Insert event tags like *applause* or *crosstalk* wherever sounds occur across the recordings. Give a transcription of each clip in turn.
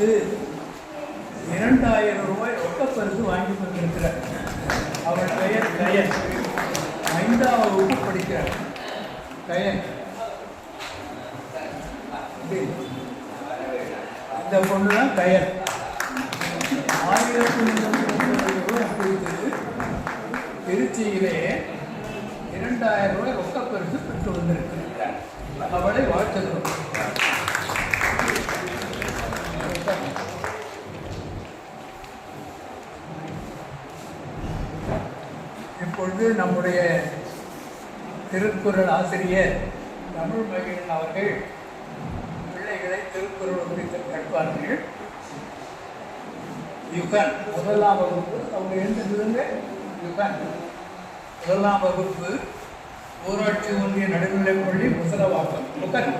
கொடுத்து இரண்டாயிரம் ரூபாய் ரொக்கப்பரிசு வாங்கி கொண்டிருக்கிறார் அவர் பெயர் கயன் ஐந்தாவது வகுப்பு படிக்கிறார். கயன் இந்த பொண்ணு தான் கயன் ஆயிரத்தி முன்னூற்றி ரூபாய் கொடுத்து திருச்சியிலே இரண்டாயிரம் ரூபாய் ரொக்கப்பரிசு பெற்று வந்திருக்கிறார். அவளை வாழ்த்துகிறோம் இப்பொழுது நம்முடைய திருக்குறள் ஆசிரியர் தமிழ் மகிழன் அவர்கள் பிள்ளைகளை திருக்குறள் குறித்து கேட்பார்கள் யுகன் முதலாம் வகுப்பு அவங்க எழுந்திருந்த யுகன். முதலாம் வகுப்பு ஊராட்சி ஒன்றிய நடுநிலைப்பள்ளி முசலவாக்கம் யுகன்.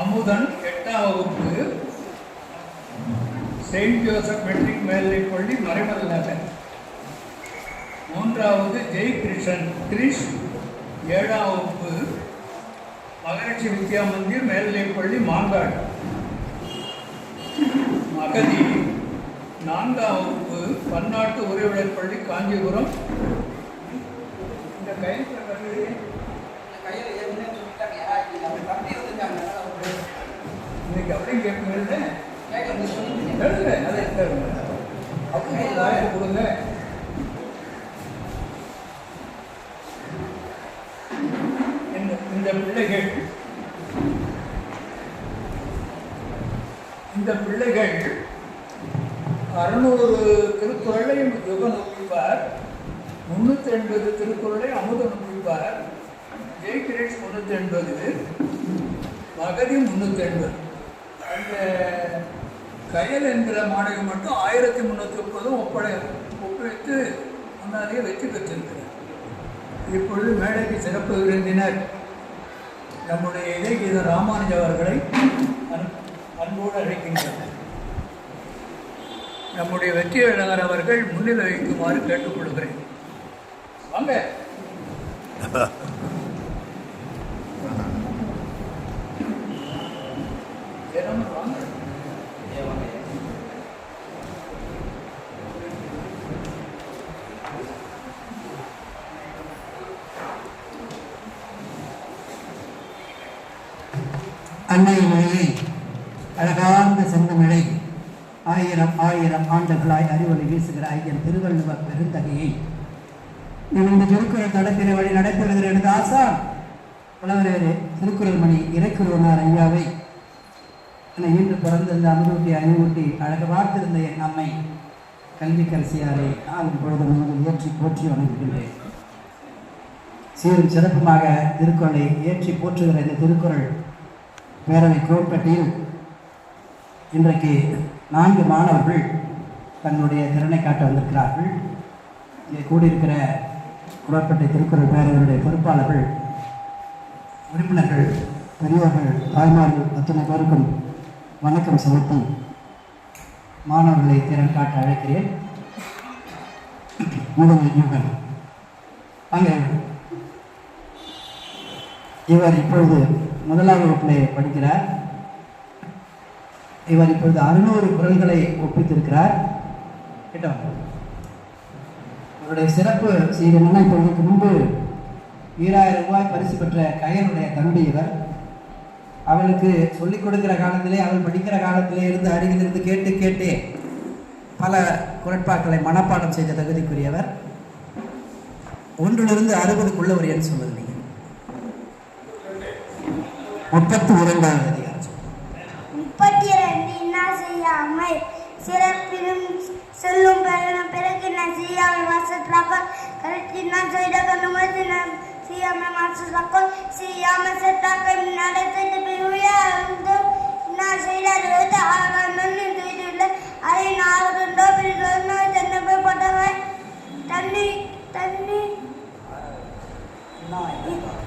அமுதன் எட்டாம் வகுப்பு செயின்ட் ஜோசப் மெட்ரிக் மேல்நிலைப் பள்ளி மறைமல் நகர் மூன்றாவது ஜெய் கிருஷ்ணன் கிரிஷ் ஏழாம் வகுப்பு மகரிஷி வித்யா மந்திர் மேல்நிலைப் பள்ளி மாங்காடு. மகதி. நான்காம் வகுப்பு பன்னாட்டு உறவினர் பள்ளி காஞ்சிபுரம். இந்த கையில் இன்னைக்கு அப்படியே கேட்பீங்கல்ல எழுதுங்க அதை எழுதுங்க அப்போ வாய்ப்பு கொடுங்க. இந்த இந்த பிள்ளைகள் இந்த பிள்ளைகள் அறுநூறு திருக்குறளையும் யுக நம்பிப்பார் முன்னூத்தி எண்பது திருக்குறளை அமுத நம்பிப்பார் ஜெய் கிரேஷ் முன்னூற்றி எண்பது மகதி முன்னூத்தி எண்பது கயல் என்கிற மாணவி மட்டும் ஆயிரத்தி முந்நூற்றி முப்பதும் ஒப்படை ஒப்புவித்து முன்னாடியே வெற்றி பெற்றிருக்கிறார். இப்பொழுது மேடைக்கு சிறப்பு விருந்தினர் நம்முடைய இலக்கிய ராமானுஜ அவர்களை அன்- அன்போடு அழைக்கின்றனர். நம்முடைய வெற்றியாளர் அவர்கள் முன்னிலை வைக்குமாறு கேட்டுக்கொள்கிறேன். வாங்க. *laughs* அழகார்ந்த செந்தமிழை ஆயிரம் ஆயிரம் ஆண்டுகளாய் அறிவொளி வீசுகிற ஐயன் திருவள்ளுவர் பெருந்தகையை. நான் இந்த திருக்குறள் தடத்தினை வழி நடைபெறுகிற எனது ஆசா. புலவரே திருக்குறள் மணி இறைக்குருவனார் ஐயாவை. என்னை இன்று பிறந்திருந்த அமுதூட்டி அறிவூட்டி அழக பார்த்திருந்த என் அம்மை கல்விக்கரசியாரை நான் இப்பொழுது முதல் ஏற்றி போற்றி வணங்குகின்றேன். சீரும் சிறப்புமாக திருக்குறளை ஏற்றி போற்றுகிற இந்த திருக்குறள் பேரவை கோட்பட்டியில் இன்றைக்கு நான்கு மாணவர்கள் தங்களுடைய திறனை காட்ட வந்திருக்கிறார்கள். இங்கே கூடியிருக்கிற குடற்பட்டை திருக்குறள் பேரவையுடைய பொறுப்பாளர்கள் உறுப்பினர்கள் பெரியோர்கள் தாய்மார்கள் அத்தனை பேருக்கும் வணக்கம் செலுத்தி மாணவர்களை திறன் காட்ட அழைக்கிறேன். முதல் யுகன் அங்கே இவர் இப்பொழுது முதலாம் வகுப்பிலே படிக்கிறார். இவர் இப்பொழுது அறுநூறு குரல்களை ஒப்பித்திருக்கிறார். கேட்டோம். அவருடைய சிறப்பு செய்தி என்னன்னா இப்போ முன்பு ஈராயிரம் ரூபாய் பரிசு பெற்ற கயனுடைய தம்பி இவர். அவளுக்கு சொல்லிக் கொடுக்கிற காலத்திலே அவள் படிக்கிற காலத்திலே இருந்து அருகிலிருந்து கேட்டு கேட்டே பல குரட்பாக்களை மனப்பாடம் செய்த தகுதிக்குரியவர். ஒன்றிலிருந்து அறுபதுக்குள்ள ஒரு எண் சொல்லுங்க நீங்க. முப்பத்தி இரண்டாவது அதிகாரம் முப்பத்தி ரெண்டு என்ன செய்யாமல் சிறப்பிலும் சொல்லும் பிறனும் பிறகு நான் செய்யாமல் மாசத்துலாக்க கரெக்ட் நான் செய்த கண்ணுமதி நான் செய்யாமல் மாசத்துலாக்க செய்யாமல் செத்தாக்க நடத்திட்டு பிரிவிழந்து நான் செய்த ஆகணும்னு செய்துள்ள அதை நாகருண்டோ பிரிதோ சென்னை போய் போட்டவன் தண்ணி தண்ணி.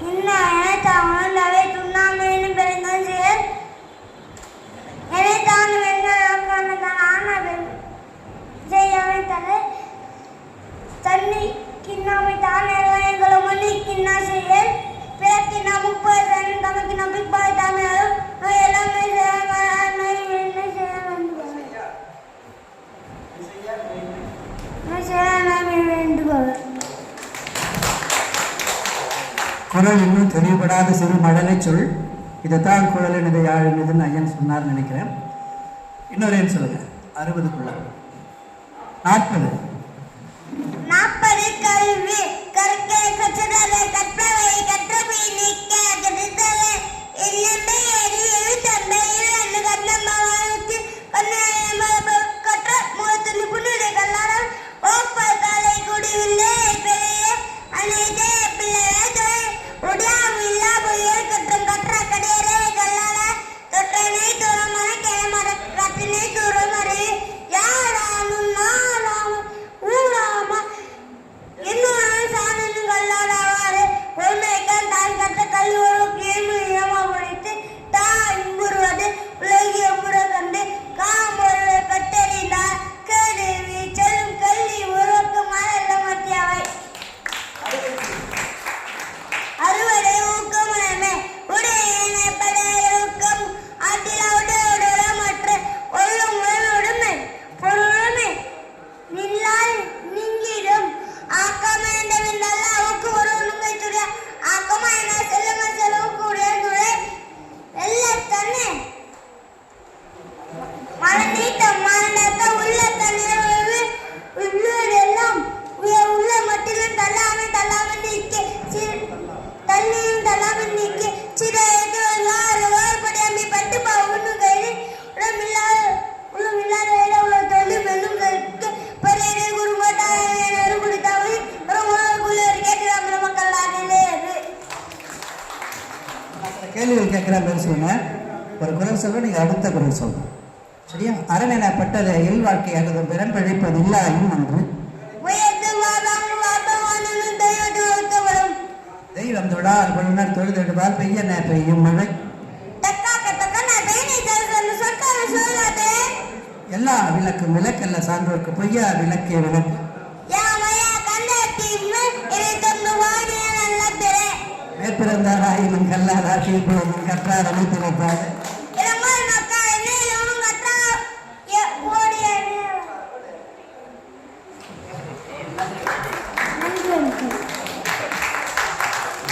இன்னும் தமிழவை ஆசிரியர் பிறக்கின முப்பது தரம் தமக்கின பிற்பாடு தமிழரும் நோய் இன்னும் தெளிவுபடாத சிறு மழலை சொல். இதைத்தான் குரல் எனது யாழ் ஐயன் சொன்னார்னு நினைக்கிறேன். இன்னொரு சொல்லுங்க. குழல் நாற்பது. Nacional del Campeón. கேள்விகள் சொன்னேன் ஒரு குரல் சொல்ல நீங்கள் அடுத்த குரல் சொல்லணும் சரியா? அரணெனப்பட்டது இல் வாழ்க்கையாகதும் பிறன் பிழைப்பது இல்லாயும் நன்று தெய்வம் தொழால் கொள்ளுனர் தொழுதெடுவால் பெய்யன பெய்யும் மழை. எல்லா விளக்கும் விளக்கல்ல சான்றோர்க்கு பொய்யா விளக்கே விளக்கு. மேற்பிறந்தார் ஆயினும் கல்லாரா கீழ்ப்புறமும் கற்றார் அமைத்து வைப்பார்.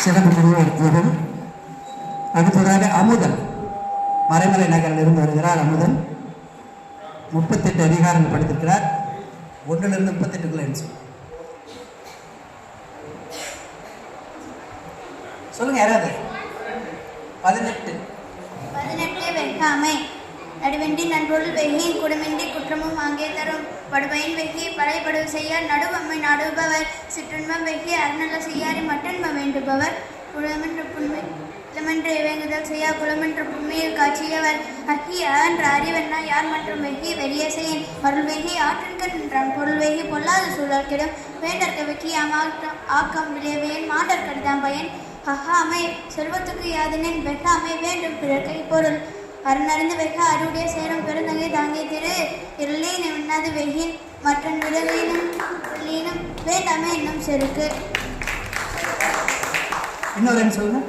சிறப்பு முடிவெடுத்ததும் அடுத்ததாக அமுதன். மறைமலை நகரில் இருந்து வருகிறார் அமுதன். முப்பத்தெட்டு அதிகாரங்கள் படித்திருக்கிறார். ஒன்றிலிருந்து முப்பத்தெட்டுக்குள்ள என்ன சொல்லுங்க யாராவது பதினெட்டு. பதினெட்டு வெட்காமை நடுவெண்டி நன்பொருள் வெகி குடமெண்டி குற்றமும் அங்கே தரும். படுபயன் வெகி படைபடு செய்யார் நடுவம்மை நாடுபவர். சிற்றுண்மம் வெகி அருநல செய்யாரி மட்டன்ம வேண்டுபவர். குளமென்று புண்மை இளமென்று இவங்குதல் செய்யா குளமென்று புண்மையில் காட்சியவர். அக்கி அகன்ற அறிவென்னா யார் மற்றும் வெகி வெளிய செய்யன் அருள் வெகி ஆற்றன்கண் என்றான். பொருள் வெகி பொல்லாத சூழல் கிடும். வேண்டற்கு வெக்கி அமாக்கம் ஆக்கம் விளைவேன் மாண்டற் பயன். அஹாமை செல்வத்துக்கு யாதினேன் வெட்டாமை வேண்டும். பிறக்கை பொருள் அருணறிந்து வெக அருடைய சேரும் பெருந்தகை தாங்கி திரு இருளீன் உண்ணாது வெகின் மற்றன் விலகீனும் லீனும் வேண்டாமே இன்னும் செருக்கு. இன்னொரு சொல்லுங்க.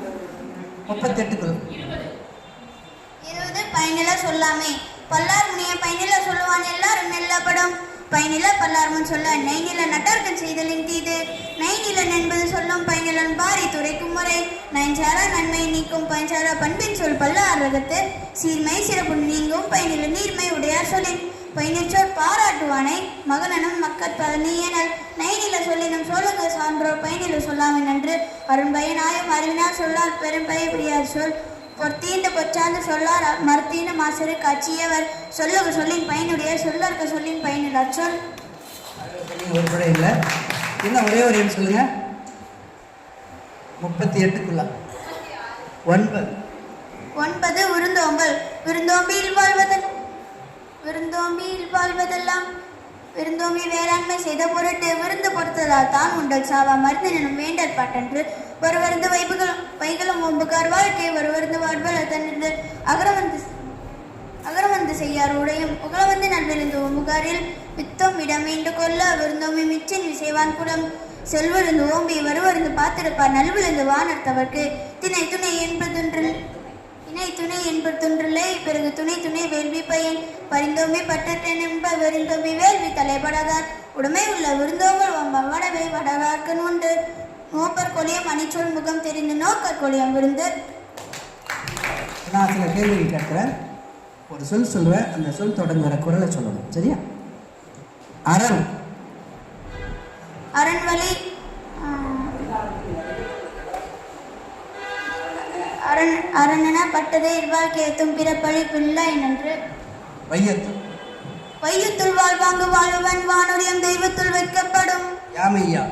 முப்பத்தெட்டுக்குள்ள இருபது பயனில சொல்லாமே. பல்லார் முனிய பயனில சொல்லுவான். எல்லாரும் நெல்லப்படும் பயனில பல்லார்முன் சொல்ல நைநில நட்டார்கள் செய்தலின் தீது நைநிலன் என்பது சொல்லும் பயனிலன் பாரி துறைக்கும் முறை நயன்சாரா நன்மை நீக்கும் பயன்சாரா பண்பின் சொல் பல்லார்வகத்து சீர்மை சிறப்பு நீங்கும் பயனில நீர்மை உடையார் சொல்லின். பயனிச்சோர் பாராட்டுவானை மகனனும் மக்கட் பழனியனல் நைநில சொல்லினும் சோழக சான்றோர் பயனில சொல்லாமை நன்று. அரும்பயனாயும் அறிவினார் சொல்லால் பெரும் பயப்படியார் சொல் பொற்தீண்டு பொச்சாந்து சொல்லார் மறுத்தீண்டு மாசரு காட்சியவர். சொல்லுக சொல்லின் பயனுடைய சொல்லற்க சொல்லின் அச்சொல் நீங்க ஒரு கூட இல்லை. இன்னும் ஒரே ஒரு எண் சொல்லுங்க. முப்பத்தி எட்டுக்குள்ள. ஒன்பது. ஒன்பது விருந்தோம்பல். விருந்தோம்பியில் வாழ்வதல் விருந்தோம்பியில் வாழ்வதெல்லாம் விருந்தோம்பி வேளாண்மை செய்த பொருட்டு விருந்து பொறுத்ததால் தான் உண்டல் சாவா. மருந்தினும் வேண்டல் பாட்டன்று. வருவருந்து வைப்புகளும் வைகளும் ஒம்புக்கார் வாழ்க்கை வருவருந்து வாழ்வல தன்னிருந்து அகரவந்து அகரவந்து செய்யார் உடையும். உகலவந்து நல்விருந்து ஒம்புகாரில் வித்தம் மீண்டு கொள்ள விருந்தோமை மிச்சின் விசைவான் குடம். செல்வருந்து ஓம்பி வருவருந்து பார்த்திருப்பார். நல்விழுந்து வானர்த்தவர்க்கு திணை துணை என்பதுன்று இணை துணை என்பதொன்றில்லை பிறகு துணை துணை வேள்வி பயன் பரிந்தோம்பி பட்டற்றன் என்ப விருந்தோம்பி வேள்வி தலைப்படாதார். உடமை உள்ள விருந்தோம்பல் வம்பம் வடவை வடவார்க்கன் உண்டு. மூப்பர் கொலியம் அணிச்சொல் முகம் தெரிந்து நோக்கர் கொலியம் விருந்து நான் சில கேள்விகள் கேட்குறேன். ஒரு சொல் சொல்லுவேன் அந்த சொல் தொடங்குற குரலை சொல்லணும். சரியா? அரண். அரண்வழி அரண் அரணென பட்டதை இல்வாழ்க்கை எத்தும் பிறப்பழி பிள்ளை நன்று. வையத்து வையத்துள் வாழ்வாங்கு வாழுவன் வானுரியம் தெய்வத்துள் வைக்கப்படும். யாமையா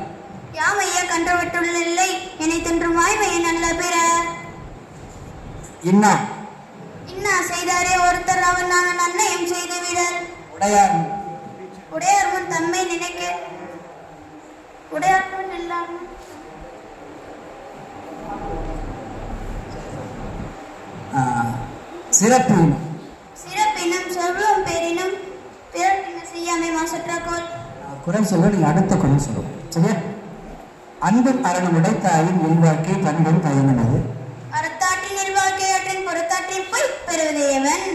யாமைய கன்றவற்றுள் இல்லை என்னை தின்றும் வாய்மையை நல்ல பிற. இன்னா? இன்னா செய்தாரே ஒருத்தர் அவன் நான் நன்னயம் செய்து விடல் உடையார். உடையார் முன் தம்மை நினைக்க. உடையார் முன் இல்லாமல் ஆ, சிறப்பு இனம் சிறப்பினும் செல்வம் பேரினும் பிறப்பின செய்யாமை மாசற்றாக்கோள் குரல் சொல்ல நீங்கள் அடுத்த குரல் சொல்லணும் சரியா? அன்பும் அரணம் உடைத்தாயின் உள்வாக்கை பண்பும் பயனுள்ளது அறத்தாற்றின் நெல்வாழ்க்கையாற்றின் பொறுத்தாற்றின் போய் பெறுவதேவன்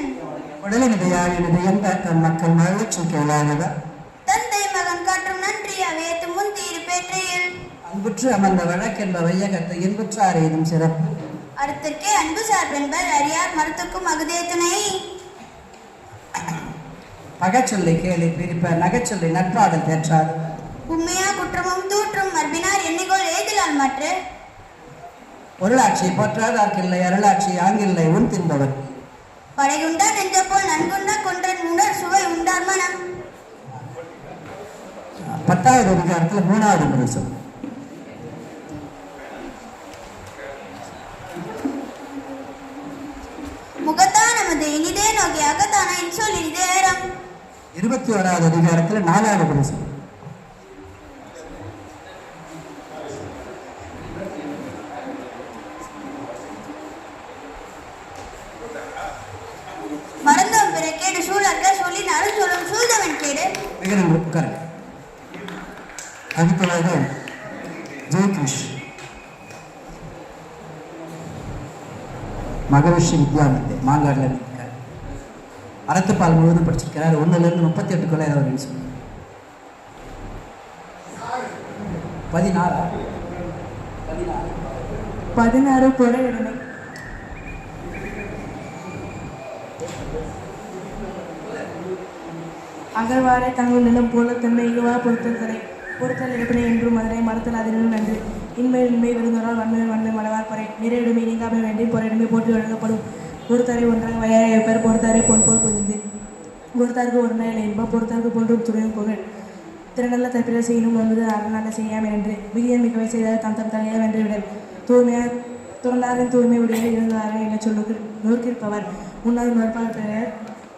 உடலின் இடையாக இணைந்த தன் மக்கள் மகிழ்ச்சி கேளாதவர்? தந்தை மகன் காட்டும் நன்றி அவையத்து முன் தீரு பேற்றையில். அன்புற்று அமர்ந்த வழக்கென்ப வையகத்தை இன்புற்றார் எனும் சிறப்பு? அறத்திற்கே அன்பு சார்பென்பர் அறியார் மரத்துக்கும் அகுதே துணை. பகச்சொல்லை கேளி பிரிப்ப நகைச்சொல்லை நட்பாடல் தேற்றார். உண்மையா குற்றமும் தூற்றும் மர்பினார் மாற்று? பொருளாட்சி போற்றாதார்க்கில்லை அருளாட்சி ஆங்கில்லை உன் தின்பவர் படைகுண்டா நெஞ்ச போல் நன்குண்டா கொன்றன் உணர் சுவை உண்டார் மனம். பத்தாவது அதிகாரத்தில் மூணாவது குரல் சொல் முகத்தா நமது இனிதே நோக்கி அகத்தான இன்சொல் இனிதே இருபத்தி ஓராவது அதிகாரத்தில் நாலாவது குரல் சொல் மறந்தவன் பிற கேடு சூழற்க சொல்லி அருள் சொல்லும் சூழ்ந்தவன் கேடு மிக நன்றி உட்காருங்க அடுத்ததாக ஜெயகிருஷ் மகரிஷி வித்யானந்தே மாங்காடில் இருக்கார் அறத்துப்பால் முழுவதும் படிச்சிருக்கிறார் ஒன்றுலேருந்து முப்பத்தி எட்டுக்குள்ளே அவர் சொல்லுங்க பதினாறா பதினாறு? பதினாறு புறையுடைமை அகழ்வாரை தங்கள் நிலம் போல தன்மை இகுவா பொறுத்தல் தலை பொறுத்தல் எடுப்பினை என்றும் மதுரை மறுத்தல் அதனும் நன்று. இன்மை இன்மை விருந்தோரால் வன்மை வன்மை மலவார் பொறை. நிறையிடுமை நீங்காமை வேண்டி பொறையிடுமை போற்றி வழங்கப்படும். ஒருத்தரை ஒன்றாக வயாரை பெயர் பொறுத்தாரை பொன் போல் புரிந்து. ஒருத்தாருக்கு ஒரு நாள் என்பா பொறுத்தாருக்கு போன்றும் துறையும் புகழ். திறனல்ல தப்பிர செய்யணும் என்பது அரணால செய்யாமல் என்று விதியன் மிகவை செய்தால் தம் தம் தலையாக வென்று விடல் தூய்மையார் துறந்தாரின் தூய்மை உடைய இருந்தார்கள் என்ன சொல்லுக்கு நோக்கிருப்பவர் முன்னாள் நோற்பார் பெயர்.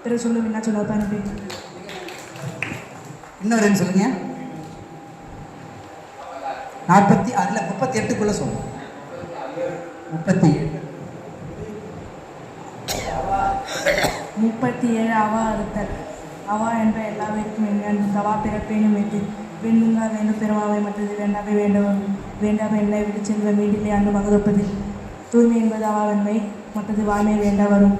பிற சொல்லும் என்ன சொல்லப்பா இன்னொரு சொல்லுங்க. நாற்பத்தி அதில் முப்பத்தி எட்டுக்குள்ள சொல்லுவோம் முப்பத்தி ஏழு. முப்பத்தி ஏழு அவா அறுத்தல். அவா என்ற எல்லாவிற்கும் என்ன தவா பிறப்பேனும் எட்டு வேண்டுங்கா வேண்டும் பெருமாவை மற்றது வேண்டாமை வேண்டவும் வேண்டாமை என்ன விட்டு செல்வ வீட்டிலே அன்று மகதொப்பது தூய்மை என்பது அவாவன்மை மற்றது வாய்மை வேண்டா வரும்.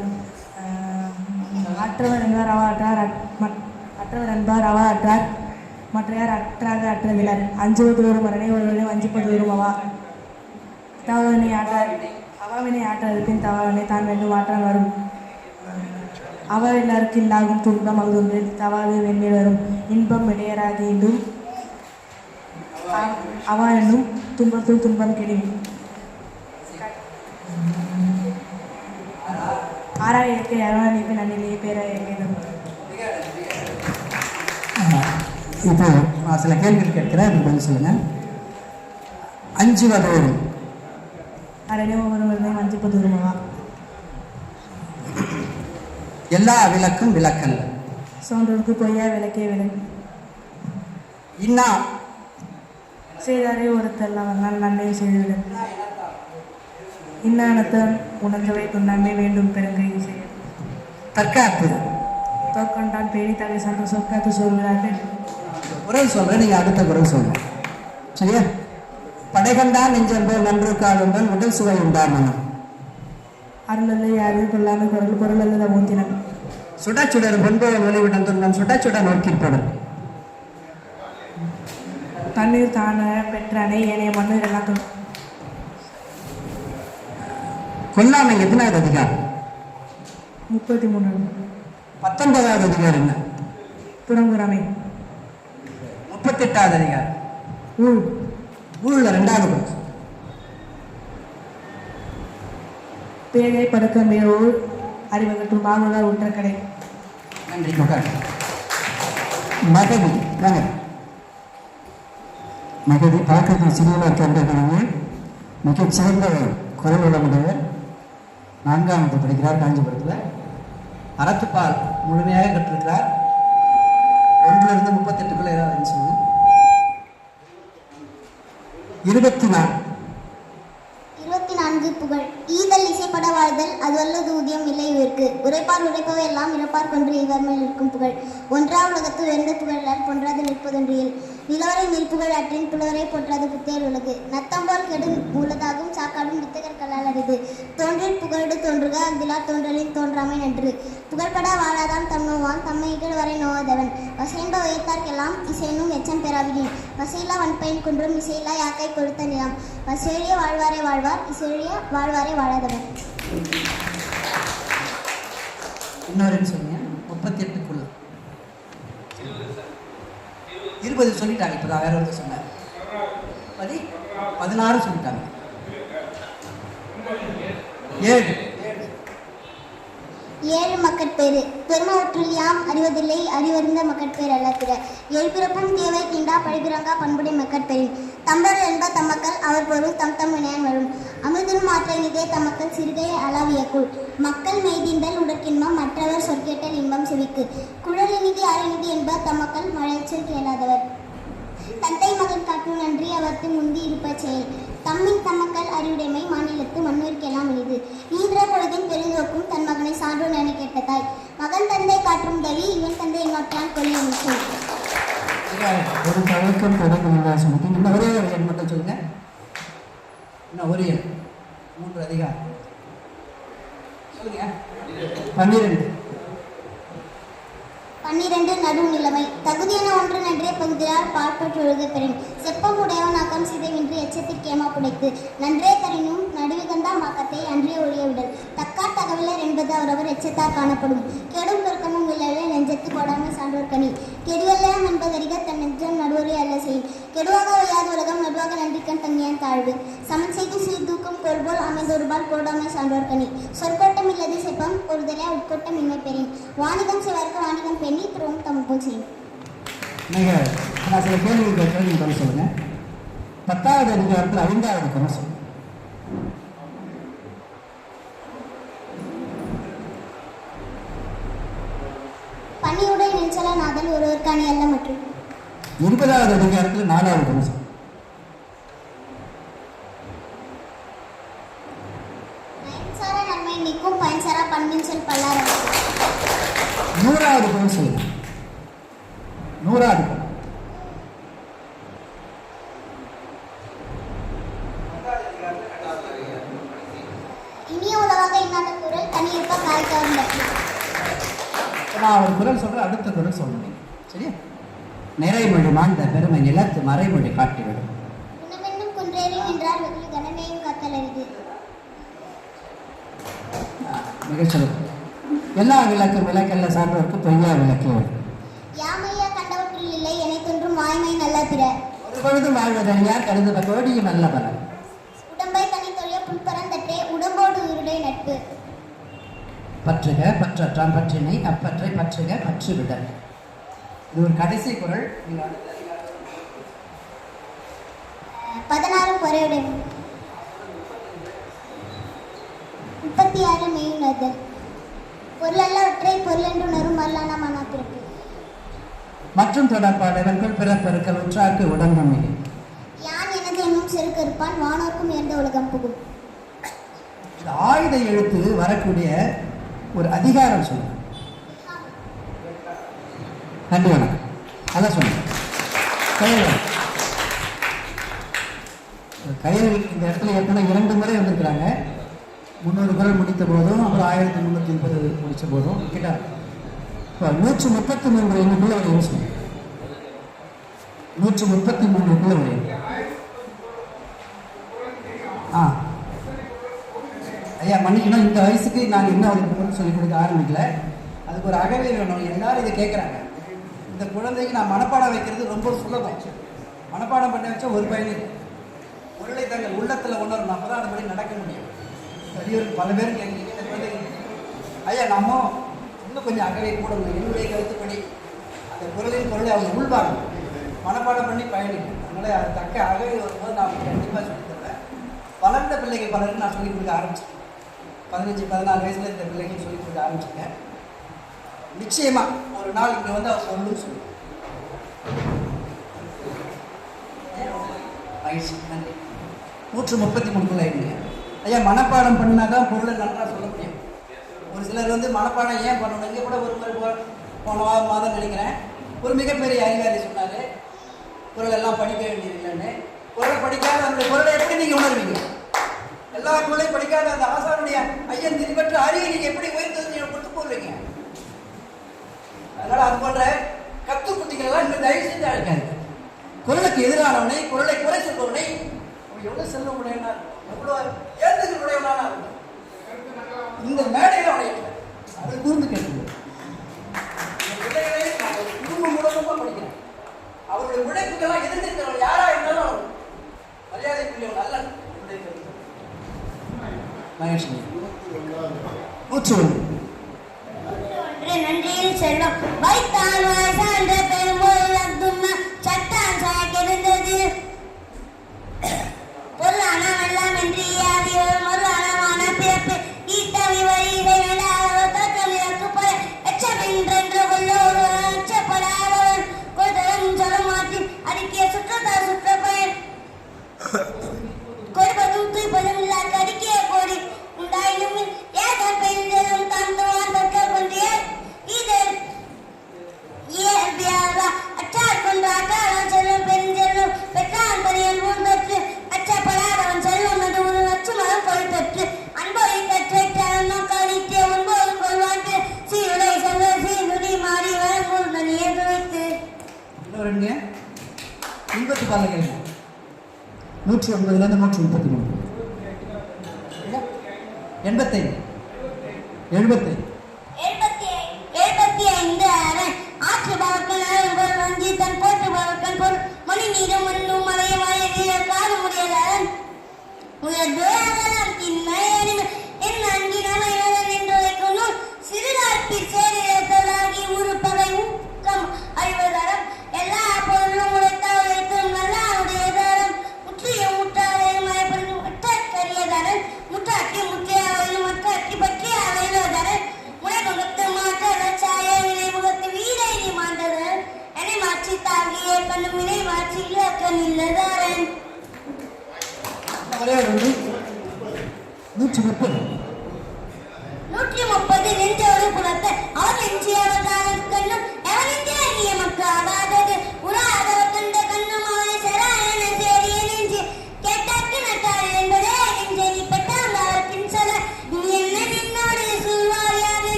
அற்றவர் என்பார் அவா அற்றார் அட்- அற்றவர் என்பார் அவா அற்றார். மற்றையார் அற்றாக அற்றதிலர் அஞ்சுவது ஒரு மரணை ஒருவரை வஞ்சிப்பது ஒரு அவா. தவவினை ஆற்றார் அவாவினை ஆற்றாது பின் தவாவினை தான் வேண்டும் ஆற்றான் வரும். அவ எல்லாருக்கு இல்லாகும் துன்பம் அகுதொன்று தவாது வெண்ணில் வரும். இன்பம் இடையராது என்றும் அவா என்னும் துன்பத்துள் துன்பம் கெடும். ஆறா இயற்கை அருணாநிதி நன்னிலையை பேர இயற்கை தரும் இப்போ நான் சில கேள்விகள் கேட்கிறேன் அதுக்கு பதில் சொல்லுங்க. அஞ்சு ஒவ்வொருவருமே வஞ்சிப்பது உருமவா எல்லா விளக்கும் விளக்கல்ல. சோன்றோருக்கு பொய்யா விளக்கே விளக்கு. இன்னா? செய்தாரே ஒருத்தல் அவனால் நன்மை செய்துவிடும் இன்னானத்தன் உணர்ந்தவை நன்மை வேண்டும் பெருங்கை செய்ய தற்காப்பு. தோற்கொண்டான் பேணி தலை சொற்காத்து சொல்கிறார்கள் குரல் சொல்றேன் நீங்க அடுத்த குரல் சொல்லணும் சரியா? படைகண்டான் நெஞ்சென்போல் நன்று காடுங்கள் உடல் சுவை உண்டான் மனம். அருளல்ல யாரும் கொள்ளாமல் குரல் பொருள் அல்லது மூத்தினம் சுடச்சுடர் பொன்போல் ஒளிவிடம் துன்பம் சுடச்சுட நோக்கிற்படும். தண்ணீர் தான பெற்ற அணை ஏனைய மண்ணீர் எல்லாம் கொல்லாமை எத்தனாவது அதிகாரம்? முப்பத்தி மூணு. பத்தொன்பதாவது அதிகாரம் என்ன? புறங்குறமை முப்பத்தெட்டாவது அதிகாரம் ஊழல ரெண்டாவது பகுதி. பேதை படுக்க மேல் அறிவகற்றும் மாங்குளார் உற்ற கடை. நன்றி மகதி வாங்க. மகதி பார்க்கறது சினிமா இருக்கின்றவங்க மிகச் சிறந்த குரல் உடம்புடையவர் நான்காவது படிக்கிறார் காஞ்சிபுரத்தில். அறத்துப்பால் முழுமையாக கற்றிருக்கிறார். ஒன்றிலிருந்து முப்பத்தெட்டுக்குள்ள ஏதாவது இருந்துச்சு. இருபத்தி நான்கு இருபத்தி நான்கு புகழ். ஈதல் இசைப்பட வாழ்தல் அது வல்லது ஊதியம் இல்லை இவருக்கு. உரைப்பார் உரைப்பவை எல்லாம் இறப்பார் கொன்று இவர் மேல் இருக்கும் புகழ். ஒன்றா உலகத்து உயர்ந்த புகழால் கொன்றாது நிற்பதொன்றியல் நிலவரை நெருப்புகள் அற்றின் புலவரை போற்றாது புத்தேர் உலகு நத்தம்போல் கெடும் உள்ளதாகும் சாக்காடும் வித்தகர் கல்லால் தோன்றின் புகழுடு புகழடு தோன்றுக அந்திலா தோன்றலின் தோன்றாமை நன்று. புகழ்பட வாழாதான் தம்முவான் தம்மை இகழ் வரை நோவதவன். வசைண்ட உயர்த்தார்க்கெல்லாம் இசைனும் எச்சம் பெறாவிடின். வசையில்லா வன்பயன் குன்றும் இசையில்லா யாக்கை கொடுத்த நிலம். வசெழிய வாழ்வாரே வாழ்வார் இசைழிய வாழ்வாரே வாழாதவன். இன்னொரு சொன்னீங்க முப்பத்தி எட்டுக்குள்ள இருபது சொல்லிட்டாங்க. இப்போ வேற ஒருத்தர் சொன்னார். பதி பதினாறு சொல்லிட்டாங்க. ஏழு. ஏழு மக்கட்பேறு. பெருமவற்றுள் யாம் அறிவதில்லை. அறிவறிந்த மக்கட்பேர் அல்ல பிற. எழுப்பிறப்பும் தேவை தீண்டா பழிபிறங்கா பண்புடை மக்கட்பேரின் தம்பர் என்ப தம்மக்கள் அவர் பொருள் தம் தம் வினையான் வரும். அமிர்தம் மாற்றை நிதே தமக்கள் சிறுகை அளவியக்குள் மக்கள் மெய்திந்தல் உடற்கின்பம் மற்றவர் சொற்கேட்டல் இன்பம் செவிக்கு. குழலிநிதி அறநிதி என்ப தமக்கள் மழைச்சல் கேளாதவர். தந்தை மகன் காட்டும் நன்றி அவர்த்து முந்தி இருப்ப செயல். தம்மின் தமக்கள் அறிவுடைமை மாநிலத்து மண்ணிற்கெல்லாம் இனிது. ஈன்ற பொழுதின் பெரிதோக்கும் தன் மகனை சான்றோன் என கேட்ட தாய். மகன் தந்தை காட்டும் தவி இவன் தந்தை எங்காற்றான் கொல்லி சொல் ஒரு பழக்கம் தொடர்பு இன்னும் ஒரே ஒரு மட்டும் சொல்லுங்க. இன்னும் ஒரே மூன்று அதிகாரம். சொல்லுங்க. பன்னிரண்டு. பன்னிரண்டு நடுநிலைமை தகுதியான ஒன்று நன்றே பகுதியால் பாற்பட்டு ஒழுக பெறின் செப்பம் உடையவனாக்கம் சிதைவின்றி எச்சத்திற்கேமா புடைத்து. நன்றே தரினும் நடுவிகந்தா மாக்கத்தை அன்றே ஒழிய விடல். தக்கார் தகவலர் என்பது அவரவர் எச்சத்தார் காணப்படும். கெடும் பெருக்கமும் இல்லவே நெஞ்சத்து போடாமல் சான்றோர் கனி. கெடுவெல்லாம் என்பதறிக தன் நெஞ்சம் நடுவரே அல்ல செய்யும் கெடுவாக நடுவாக நன்றிக்கண் தங்கியான் தாழ்வு. சமன் செய்து சீர்தூக்கும் பொருள்போல் அமைந்தொருபால் போடாமை சான்றோர் கனி. சொற்கோட்டம் இல்லது செப்பம் ஒருதலே உட்கோட்டம் இன்மை பெறின். வாணிகம் செய்வார்க்கு வாணிகம் பெண்ணி தமக்குள் செய்யும். நீங்க நான் சில கேள்வி கேட்கிறேன் நீங்க பதில் சொல்லுங்க. பத்தாவது அதிகாரத்தில் ஐந்தாவது குணம் சொல்லுங்க. பணியுடை நெஞ்சலநாதல் ஒருவருக்கு அணி அல்ல மற்றும். இருபதாவது அதிகாரத்தில் நாலாவது குணம் சொல்லுங்க நயன்சார நன்மை நீக்கும் பயன்சாரா பண்பின் சொல் பல்லார் நூறாவது குணம் சொல்லுங்க நூறாவது குணம் இனிய குரல் பற்றி நான் ஒரு குரல் சொல்றேன் அடுத்த குரல் சொல்லணும் சரியா? நிறைமொழி மாண்ட பெருமை நிலத்து மறைமொழி காட்டிவிடும். குணமென்னும் குன்றேறி நின்றார் வெகுளி கணனையும் கத்தலரிது மிகச்சிறப்பு எல்லா விளக்கும் விளக்கல்ல சான்றோருக்கு பொய்யா விளக்கு. யாமையா கண்டவற்றில் இல்லை எனை தோன்றும் வாய்மை நல்ல பிற. ஒரு பொழுதும் வாழ்வதறியார் கருதுவ கோடியும் நல்ல பலன் பற்றுக பற்றற்றான் பற்றினை அப்பற்றை பற்றுக பற்று விடல் இது ஒரு கடைசி குரல். பதினாறு பொறையுடை முப்பத்தி ஆறு மெய்யுணர்தல் பொருளல்லவற்றை பொருள் என்று உணரும் மல்லான மனா பிறப்பு மற்றும் தொடர்பாளர்கள் பிறப்பெருக்கள் உற்றார்க்கு உடம்பும் யான் எனது என்னும் செருக்கறுப்பான் வானோர்க்கும் உயர்ந்த உலகம் புகும். ஆயுத எழுத்து வரக்கூடிய ஒரு அதிகாரம் சொல்லுங்கள் நன்றி வணக்கம். அதான் சொல்லுங்கள் கையல். கையல் இந்த இடத்துல ஏற்கனவே இரண்டு முறை வந்திருக்கிறாங்க. முந்நூறு குரல் முடித்த போதும் அப்புறம் ஆயிரத்தி முந்நூற்றி முப்பது முடித்த போதும் கிட்ட இப்போ நூற்றி முப்பத்தி மூன்று எண்ணுக்குள்ள ஒரு யோசனை நூற்றி முப்பத்தி மூணு ஒரு ஆ. ஐயா மன்னிக்கணும். இந்த வயசுக்கு நான் இன்னும் அதுக்கு சொல்லி கொடுக்க ஆரம்பிக்கல. அதுக்கு ஒரு அகவே வேணும். எல்லாரும் இதை கேட்குறாங்க இந்த குழந்தைக்கு நான் மனப்பாடம் வைக்கிறது ரொம்ப சுலபம். மனப்பாடம் பண்ணி வச்சா ஒரு பயனும் இல்லை. பொருளை தங்கள் உள்ளத்தில் உணரணும். நம்ம தான் அதுபடி நடக்க முடியும். பெரியவர் பல பேர் கேட்குறீங்க இந்த குழந்தைங்க ஐயா நம்ம இன்னும் கொஞ்சம் அகவை கூடணும் என்னுடைய கருத்துப்படி அந்த குரலின் பொருளை அவங்க உள்வாங்க மனப்பாடம் பண்ணி பயணிக்கும் அதனால் அது தக்க அகவை வரும்போது நான் கண்டிப்பாக சொல்லி தருவேன். வளர்ந்த பிள்ளைகள் பலருக்கு நான் சொல்லிக் கொடுக்க ஆரம்பிச்சேன் பதினஞ்சு பதினாறு வயசில் இந்த பிள்ளைகள் சொல்லி கொடுக்க ஆரம்பிச்சிருக்கேன். நிச்சயமாக ஒரு நாள் இங்கே வந்து அவர் சொல்லணும்னு சொல்லு மகிழ்ச்சி நன்றி. நூற்று முப்பத்தி மூணு பிள்ளை ஐயா மனப்பாடம் பண்ணாதான் தான் பொருளை நன்றாக சொல்ல முடியும். ஒரு சிலர் வந்து மனப்பாடம் ஏன் பண்ணணும்? இங்கே கூட ஒரு முறை போன வாரம் மாதம் நினைக்கிறேன். ஒரு மிகப்பெரிய அதிகாரி சொன்னார் குரல் எல்லாம் படிக்க வேண்டியதில்லைன்னு. குரலை படிக்காத அந்த குரலை எப்படி நீங்கள் உணர்வீங்க? எல்லா நூலையும் படிக்காத அந்த ஆசானுடைய ஐயன் திருப்பற்ற அறிவை நீங்கள் எப்படி உயர்ந்தது நீங்க கொடுத்து போடுறீங்க அதனால அது போன்ற கத்துக்குட்டிகள் எல்லாம் இங்க தயவு செஞ்சு அழைக்காது குரலுக்கு எதிரானவனை குரலை குறை சொல்பவனை அவன் எவ்வளவு செல்ல முடியும்னா எவ்வளவு ஏந்தது உடையவனானா இந்த மேடையில் அவனை அதை கூர்ந்து கேட்குது குடும்பம் மூலமாக படிக்கிறேன். அவருடைய உழைப்புக்கெல்லாம் எதிர்த்திருக்கிறவன் யாரா இருந்தாலும் மரியாதைக்குரியவன் அல்ல. என்னுடைய நூற்று ஒன்று நன்றியில் செல்வம் வைத்தான் வாசான்ற பெரும்போது எண்பத்தி பாருங்க கேளுங்க. நூற்றி ஒன்பதுலேருந்து நூற்றி முப்பத்தி மூணு. எண்பத்தைந்து. எழுபத்தைந்து. எழுபத்தி எழுபத்தி ஐந்து நூற்றி முப்பது நூற்றி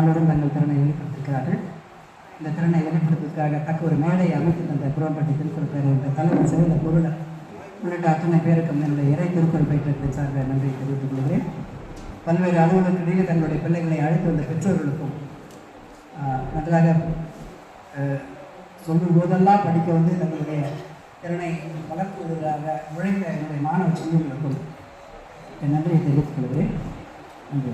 இந்த தங்கள் திறனை வெளிப்படுத்திருக்கிறார்கள் இந்த திறனை வெளிப்படுத்துவதற்காக தக்க ஒரு மேடை அமைத்து தந்த புறம்பட்டி திருக்குறள் பெயர் என்ற தலைவர் சிறந்த பொருளர் உள்ளிட்ட அத்தனை பேருக்கும் என்னுடைய இறை திருக்குறள் பயிற்றத்தின் சார்பில் நன்றியை தெரிவித்துக் கொள்கிறேன். பல்வேறு அலுவலர்களிடையே தங்களுடைய பிள்ளைகளை அழைத்து வந்த பெற்றோர்களுக்கும் நன்றாக சொல்லும் போதெல்லாம் படிக்க வந்து தங்களுடைய திறனை வளர்க்குவதற்காக உழைத்த என்னுடைய மாணவ செல்வங்களுக்கும் என் நன்றியை தெரிவித்துக் கொள்கிறேன். நன்றி.